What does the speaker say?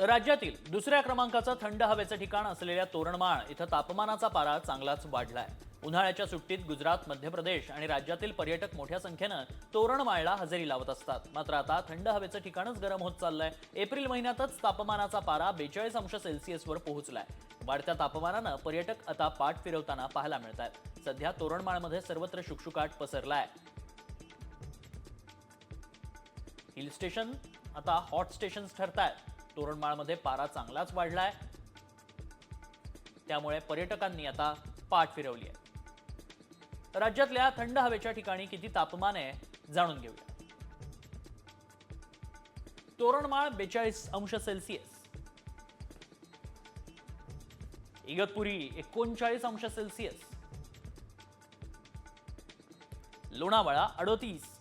राज्यातील दुसऱ्या क्रमांकाचं थंड हवेचं ठिकाण असलेल्या तोरणमाळ इथं तापमानाचा पारा चांगलाच वाढलाय. उन्हाळ्याच्या सुट्टीत गुजरात मध्य प्रदेश आणि राज्यातील पर्यटक मोठ्या संख्येनं तोरणमाळला हजेरी लावत असतात. मात्र आता थंड हवेचं ठिकाणच गरम होत चाललंय. एप्रिल महिन्यातच तापमानाचा पारा बेचाळीस अंश सेल्सिअसवर पोहोचलाय. वाढत्या तापमानानं पर्यटक आता पाठ फिरवताना पाहायला मिळत आहेत सध्या तोरणमाळमध्ये सर्वत्र शुकशुकाट पसरलाय. हिल स्टेशन आता हॉट स्टेशन्स ठरत तोरणमाळमध्ये पारा चांगलाच वाढलाय. त्यामुळे पर्यटकांनी आता पाठ फिरवली आहे. राज्यातल्या थंड हवेच्या ठिकाणी किती तापमान आहे जाणून घेऊया. तोरणमाळ बेचाळीस अंश सेल्सिअस. इगतपुरी एकोणचाळीस अंश सेल्सिअस. लोणावळा अडोतीस.